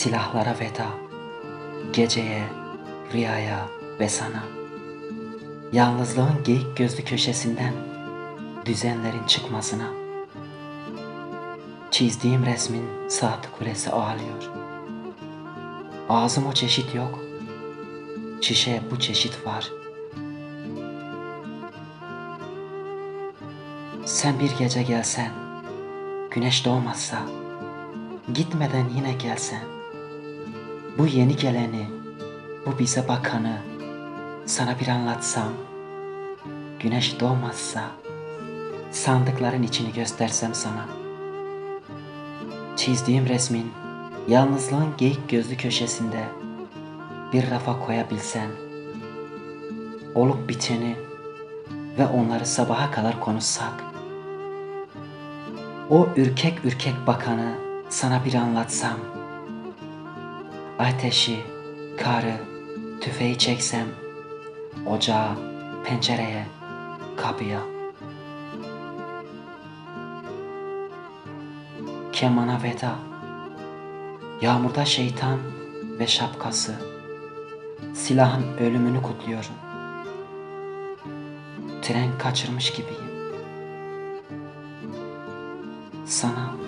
Silahlara veda, geceye, rüyaya ve sana. Yalnızlığın geyik gözlü köşesinden düzenlerin çıkmasına. Çizdiğim resmin saat kulesi ağlıyor. Ağzım o çeşit yok. Şişe bu çeşit var. Sen bir gece gelsen, güneş doğmazsa, gitmeden yine gelsen, bu yeni geleni, bu bize bakanı sana bir anlatsam, güneş doğmazsa, sandıkların içini göstersem sana, çizdiğim resmin yalnızlığın geyik gözlü köşesinde bir rafa koyabilsen, olup biteni ve onları sabaha kadar konuşsak, o ürkek ürkek bakanı sana bir anlatsam, ateşi, karı, tüfeği çeksem, ocağa, pencereye, kapıya, kemana veda, yağmurda şeytan ve şapkası, silahın ölümünü kutluyorum. Tren kaçırmış gibiyim. Sana